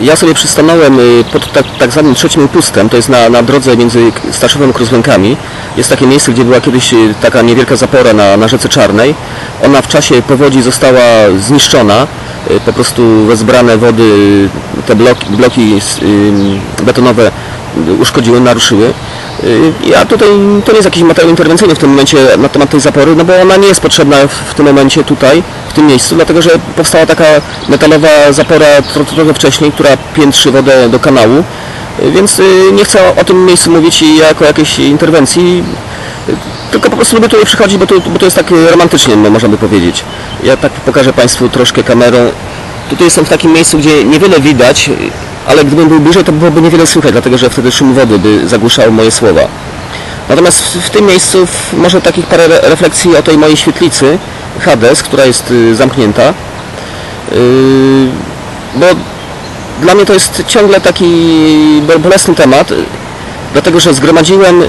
Ja sobie przystanąłem y, pod tak, tak zwanym trzecim upustem, to jest na, na drodze między Staszowem a Kruzłękami. Jest takie miejsce, gdzie była kiedyś y, taka niewielka zapora na, na rzece Czarnej. Ona w czasie powodzi została zniszczona, y, po prostu wezbrane wody te bloki, bloki betonowe uszkodziły, naruszyły. Y, Ja tutaj, to nie jest jakiś materiał interwencyjny w tym momencie na temat tej zapory, no bo ona nie jest potrzebna w, tym momencie tutaj, w tym miejscu, dlatego że powstała taka metalowa zapora tro, trochę wcześniej, która piętrzy wodę do kanału, Y, więc y, nie chcę o, tym miejscu mówić jako jakiejś interwencji, y, tylko po prostu lubię tutaj przychodzić, bo to, bo to jest tak y, romantycznie, no, można by powiedzieć. Ja tak pokażę Państwu troszkę kamerą. Tutaj jestem w takim miejscu, gdzie niewiele widać, y, ale gdybym był bliżej, to byłoby niewiele słychać, dlatego że wtedy szum wody by zagłuszał moje słowa. Natomiast w, w tym miejscu w, może takich parę re- refleksji o tej mojej świetlicy Hades, która jest y, zamknięta. Yy, bo dla mnie to jest ciągle taki bo- bolesny temat, y, dlatego że zgromadziłem y,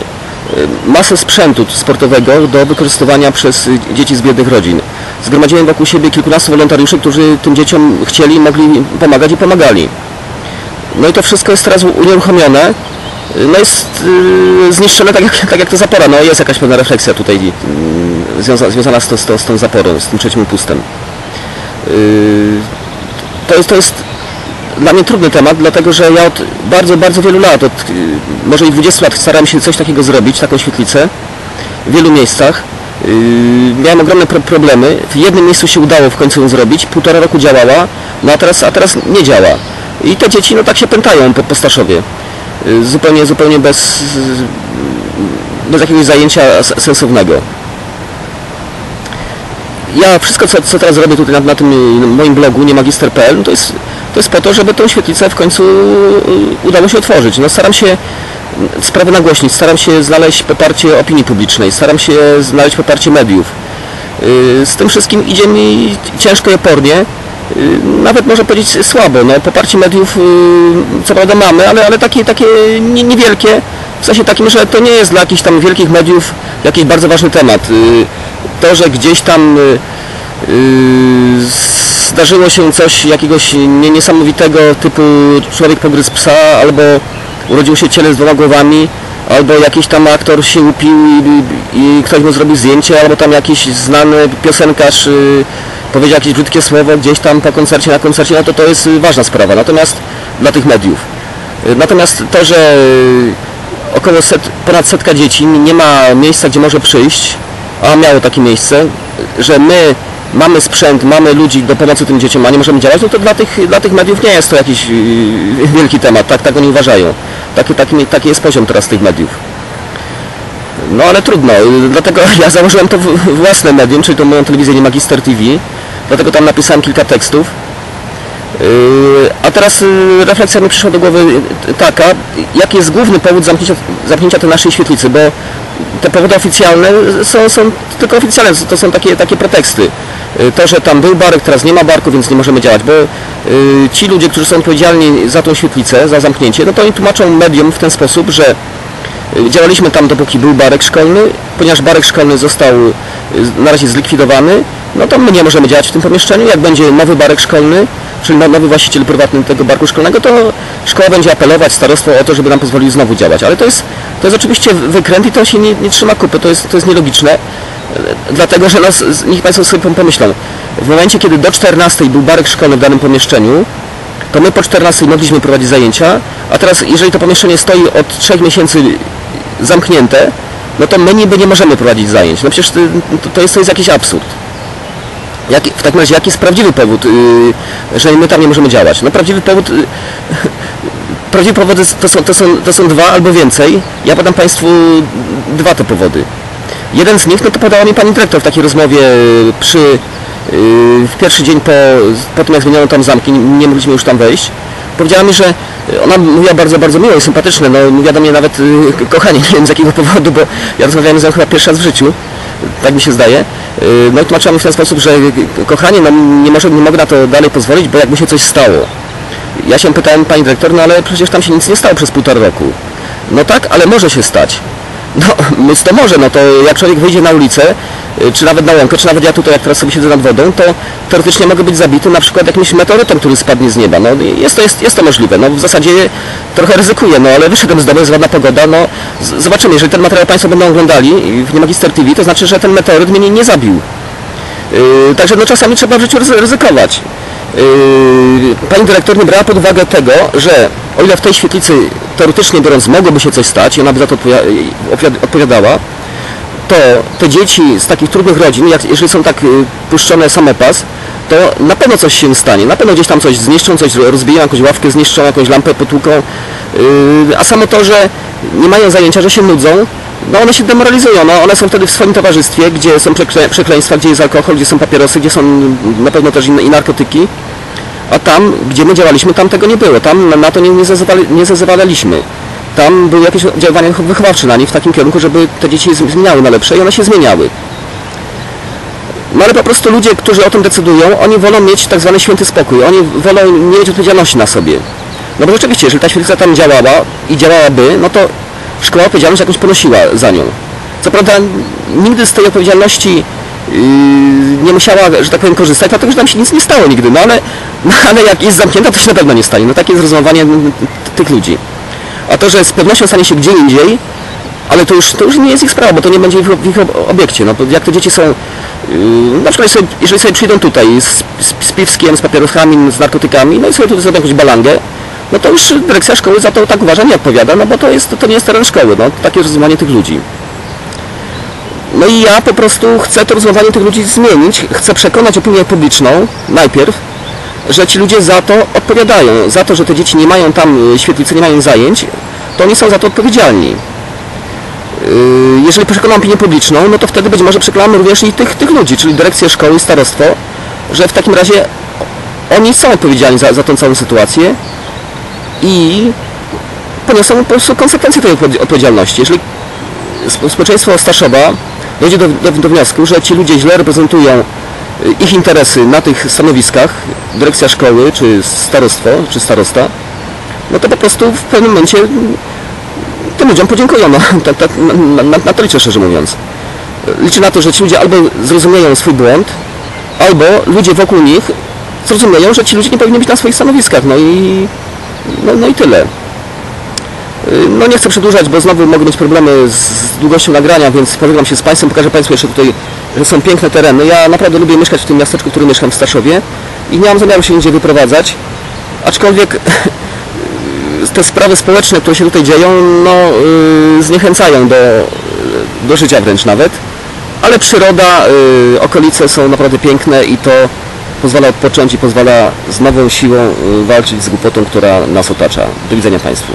masę sprzętu sportowego do wykorzystywania przez y, dzieci z biednych rodzin. Zgromadziłem wokół siebie kilkunastu wolontariuszy, którzy tym dzieciom chcieli, mogli pomagać i pomagali. No i to wszystko jest teraz unieruchomione. No jest yy, zniszczone tak jak, tak jak ta zapora. No jest jakaś pewna refleksja tutaj yy, związa, związana z, to, z, to, z tą zaporą, z tym trzecim upustem. Yy, to, jest, to jest dla mnie trudny temat, dlatego że ja od bardzo, bardzo wielu lat, od yy, może i 20 lat staram się coś takiego zrobić, taką świetlicę w wielu miejscach. Yy, miałem ogromne pro problemy. W jednym miejscu się udało w końcu ją zrobić, półtora roku działała, no a teraz, a teraz nie działa. I te dzieci no tak się pętają po, po Staszowie. Yy, zupełnie, zupełnie bez, bez jakiegoś zajęcia sensownego. Ja wszystko, co, co teraz robię tutaj na, na tym y, moim blogu, niemagister.pl, no to jest, to jest po to, żeby tą świetlicę w końcu y, udało się otworzyć. No staram się sprawy nagłośnić, staram się znaleźć poparcie opinii publicznej, staram się znaleźć poparcie mediów. Y, Z tym wszystkim idzie mi ciężko i opornie, y, nawet można powiedzieć słabo. No, poparcie mediów y, co prawda mamy, ale, ale takie, takie nie- niewielkie, w sensie takim, że to nie jest dla jakichś tam wielkich mediów jakiś bardzo ważny temat. Y, To, że gdzieś tam y, y, zdarzyło się coś jakiegoś nie- niesamowitego typu człowiek pogryzł psa albo urodził się ciele z dwoma głowami albo jakiś tam aktor się upił i, i ktoś mu zrobił zdjęcie albo tam jakiś znany piosenkarz y, powiedział jakieś brzydkie słowo gdzieś tam po koncercie, na koncercie, no to to jest y, ważna sprawa. Natomiast dla tych mediów. Y, Natomiast to, że y, około set, ponad setka dzieci nie ma miejsca, gdzie może przyjść, a miało takie miejsce, że my mamy sprzęt, mamy ludzi do pomocy tym dzieciom, a nie możemy działać, no to dla tych, dla tych mediów nie jest to jakiś wielki temat, tak, tak oni uważają. Taki, taki, taki jest poziom teraz tych mediów. No ale trudno, dlatego ja założyłem to własne medium, czyli tą moją telewizję Magister TV, dlatego tam napisałem kilka tekstów. Yy, A teraz yy, refleksja mi przyszła do głowy yy, taka, jaki jest główny powód zamknięcia, zamknięcia tej naszej świetlicy, bo te powody oficjalne są, są tylko oficjalne, to są takie, takie preteksty. To, że tam był barek, teraz nie ma barku, więc nie możemy działać, bo ci ludzie, którzy są odpowiedzialni za tą świetlicę, za zamknięcie, no to oni tłumaczą mediom w ten sposób, że działaliśmy tam dopóki był barek szkolny, ponieważ barek szkolny został na razie zlikwidowany, no to my nie możemy działać w tym pomieszczeniu. Jak będzie nowy barek szkolny, czyli no- nowy właściciel prywatny tego barku szkolnego, to szkoła będzie apelować, starostwo o to, żeby nam pozwolił znowu działać. Ale to jest, to jest oczywiście wykręt i to się nie, nie trzyma kupy, to jest, to jest nielogiczne. E, Dlatego, że nas, niech Państwo sobie pomyślą, w momencie, kiedy do 14 był barek szkolny w danym pomieszczeniu, to my po 14 mogliśmy prowadzić zajęcia, a teraz jeżeli to pomieszczenie stoi od 3 miesięcy zamknięte, no to my niby nie możemy prowadzić zajęć. No przecież to, to, jest, to jest jakiś absurd. Jaki, w takim razie jaki jest prawdziwy powód, yy, że my tam nie możemy działać? No prawdziwy powód, yy, prawdziwe powody to są, to, są, to są dwa albo więcej. Ja podam Państwu dwa te powody. Jeden z nich, no to podała mi Pani Dyrektor w takiej rozmowie przy, yy, w pierwszy dzień po, po tym jak zmieniono tam zamki, nie, nie mogliśmy już tam wejść. Powiedziała mi, że ona mówiła bardzo, bardzo miło i sympatycznie, no mówiła do mnie nawet yy, kochanie, nie wiem z jakiego powodu, bo ja rozmawiałem z nią chyba pierwszy raz w życiu tak mi się zdaje. Yy, No i tłumaczyła mi w ten sposób, że kochanie, no nie, może, nie mogę na to dalej pozwolić, bo jakby się coś stało. Ja się pytałem pani dyrektor, no ale przecież tam się nic nie stało przez półtora roku. No tak, ale może się stać. No, więc to może, no to jak człowiek wyjdzie na ulicę, y, czy nawet na łąkę, czy nawet ja tutaj, jak teraz sobie siedzę nad wodą, to teoretycznie mogę być zabity na przykład jakimś meteorytem, który spadnie z nieba. No, jest, to, jest, jest to możliwe. No, w zasadzie trochę ryzykuję, no ale wyszedłem z domu, jest ładna pogoda, no zobaczymy, jeżeli ten materiał Państwo będą oglądali w Niemagister TV, to znaczy, że ten meteoryt mnie nie, nie zabił. Yy, także no czasami trzeba w życiu ryzy- ryzykować. Yy, pani dyrektor nie brała pod uwagę tego, że o ile w tej świetlicy teoretycznie biorąc mogłoby się coś stać i ona by za to odpowiadała, to te dzieci z takich trudnych rodzin, jak, jeżeli są tak y, puszczone samopas, to na pewno coś się stanie. Na pewno gdzieś tam coś zniszczą, coś rozbiją, jakąś ławkę zniszczą, jakąś lampę potłuką. Yy, a samo to, że nie mają zajęcia, że się nudzą, no one się demoralizują. No, one są wtedy w swoim towarzystwie, gdzie są przekle- przekleństwa, gdzie jest alkohol, gdzie są papierosy, gdzie są na pewno też inne, i narkotyki. A tam, gdzie my działaliśmy, tam tego nie było. Tam na, to nie, nie zezwalaliśmy. Tam były jakieś działania wychowawcze na nich w takim kierunku, żeby te dzieci zm- zmieniały na lepsze i one się zmieniały. No ale po prostu ludzie, którzy o tym decydują, oni wolą mieć tak zwany święty spokój. Oni wolą nie mieć odpowiedzialności na sobie. No bo rzeczywiście, jeżeli ta świetlica tam działała i działałaby, no to szkoła odpowiedzialność jakąś ponosiła za nią. Co prawda nigdy z tej odpowiedzialności yy, nie musiała, że tak powiem, korzystać, dlatego że tam się nic nie stało nigdy. No ale, no, ale jak jest zamknięta, to się na pewno nie stanie. No takie jest rozumowanie mm, tych ludzi. A to, że z pewnością stanie się gdzie indziej, ale to już, to już nie jest ich sprawa, bo to nie będzie w ich, ich ob- obiekcie. No, jak te dzieci są, yy, na przykład jeżeli sobie, jeżeli sobie przyjdą tutaj z, z, z piwskiem, z papierosami, z narkotykami, no i sobie tutaj zrobią jakąś balangę, no to już dyrekcja szkoły za to tak uważa, nie odpowiada, no bo to, jest, to nie jest teren szkoły, no takie rozumowanie tych ludzi. No i ja po prostu chcę to rozumowanie tych ludzi zmienić, chcę przekonać opinię publiczną najpierw, że ci ludzie za to odpowiadają, za to, że te dzieci nie mają tam y, świetlicy, nie mają zajęć, to oni są za to odpowiedzialni. Yy, Jeżeli przekonam opinię publiczną, no to wtedy być może przekonamy również i tych, tych ludzi, czyli dyrekcję szkoły, starostwo, że w takim razie oni są odpowiedzialni za, za tą całą sytuację i poniosą po prostu konsekwencje tej odpowiedzialności. Jeżeli spo- społeczeństwo Staszowa dojdzie do, do, do wniosku, że ci ludzie źle reprezentują y, ich interesy na tych stanowiskach, dyrekcja szkoły, czy starostwo, czy starosta, no to po prostu w pewnym momencie tym ludziom podziękują. No, tak, tak, na, na, na to liczę szczerze mówiąc. Liczę na to, że ci ludzie albo zrozumieją swój błąd, albo ludzie wokół nich zrozumieją, że ci ludzie nie powinni być na swoich stanowiskach. No i, no, no i tyle. Y, No nie chcę przedłużać, bo znowu mogą być problemy z długością nagrania, więc pożegnam się z Państwem, pokażę Państwu jeszcze tutaj, że są piękne tereny. Ja naprawdę lubię mieszkać w tym miasteczku, w którym mieszkam w Staszowie i nie mam zamiaru się nigdzie wyprowadzać, aczkolwiek te sprawy społeczne, które się tutaj dzieją, no yy, zniechęcają do, do życia wręcz nawet, ale przyroda, yy, okolice są naprawdę piękne i to pozwala odpocząć i pozwala z nową siłą yy, walczyć z głupotą, która nas otacza. Do widzenia Państwu.